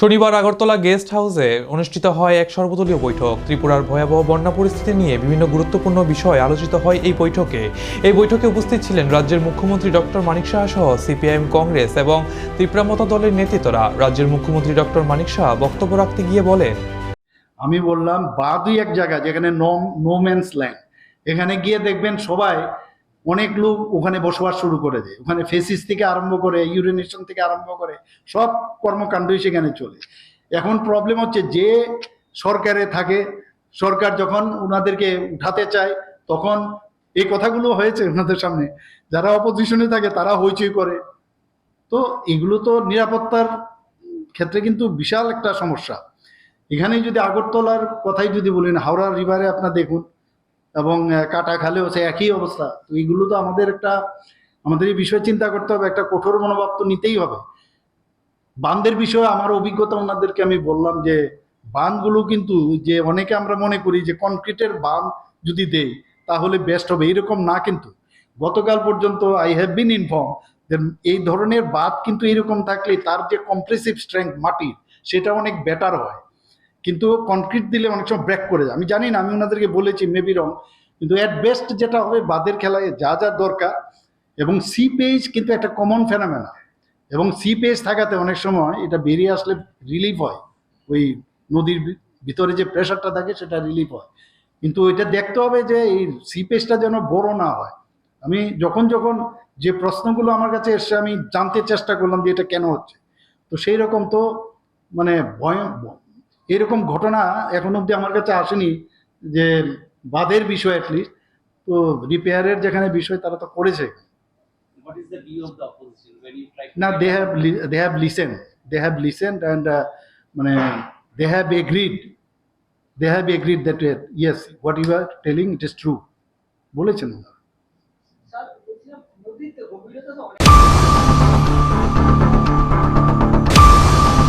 শনিবার আগরতলা গেস্ট হাউসে অনুষ্ঠিত হয় এক সর্বদলীয় বৈঠক। ত্রিপুরার ভয়াবহ বন্যা পরিস্থিতি নিয়ে বিভিন্ন গুরুত্বপূর্ণ বিষয় আলোচিত হয় এই বৈঠকে। এই বৈঠকে উপস্থিত ছিলেন রাজ্যের মুখ্যমন্ত্রী ডক্টর মানিক সাহা সহ সিপিআইএম কংগ্রেস এবং ত্রিপুরা মতো দলের নেতৃত্বরা। রাজ্যের মুখ্যমন্ত্রী ডক্টর মানিক শাহ বক্তব্য রাখতে গিয়ে বলেন, আমি বললাম বা দুই এক জায়গা যেখানে নো নো ম্যানস ল্যান্ড এখানে গিয়ে দেখবেন সবাই অনেক লোক ওখানে বসবাস শুরু করে দেয়। ওখানে ফেসিস থেকে আরম্ভ করে ইউরিনেশন থেকে আরম্ভ করে, সব কর্মকাণ্ডই সেখানে চলে। এখন প্রবলেম হচ্ছে যে সরকারে থাকে, সরকার যখন ওনাদেরকে উঠাতে চায়, তখন এই কথাগুলো হয়েছে ওনাদের সামনে। যারা অপোজিশনে থাকে, তারা হইচই করে। তো এগুলো তো নিরাপত্তার ক্ষেত্রে কিন্তু বিশাল একটা সমস্যা। এখানে যদি আগরতলার কথাই যদি বলেন হাওড়া রিভারে আপনার দেখুন এবং কাটা খালেও সে একই অবস্থা। তো এইগুলো তো আমাদের একটা আমাদের এই বিষয়ে চিন্তা করতে হবে, একটা কঠোর মনোভাব তো নিতেই হবে। বাঁধের বিষয়ে আমার অভিজ্ঞতা ওনাদেরকে আমি বললাম যে, বাঁধগুলো কিন্তু যে অনেকে আমরা মনে করি যে কনক্রিটের বাঁধ যদি দেই, তাহলে বেস্ট হবে। এরকম না কিন্তু। গতকাল পর্যন্ত আই হ্যাভ বিন ইনফর্ম যে, এই ধরনের বাঁধ কিন্তু এরকম থাকলে তার যে কম্প্রেসিভ স্ট্রেংথ মাটির, সেটা অনেক বেটার হয়। কিন্তু কনক্রিট দিলে অনেক সময় ব্রেক করে যায়। আমি জানি না, আমি ওনাদেরকে বলেছি মেবি রং কিন্তু অ্যাট বেস্ট যেটা হবে, বাদের খেলায় যা যা দরকার, এবং সি পেজ কিন্তু একটা কমন ফেনামেনা এবং সি পেজ থাকাতে অনেক সময় এটা বেরিয়ে আসলে রিলিফ হয়। ওই নদীর ভিতরে যে প্রেশারটা থাকে, সেটা রিলিফ হয়। কিন্তু এটা দেখতে হবে যে এই সি পেজটা যেন বড় না হয়। আমি যখন যখন যে প্রশ্নগুলো আমার কাছে এসছে, আমি জানতে চেষ্টা করলাম যে এটা কেন হচ্ছে। তো সেই রকম তো মানে ভয় এরকম ঘটনা এখন অবধি আমার কাছে আসেনি যে বাদের বিষয় অ্যাটলিস্ট তো রিপেয়ারের যেখানে বিষয় তারা তো করেছে। না they have they have listen they have listen and মানে they have agreed they have agreed that yes what you are telling it is true বলেছেন।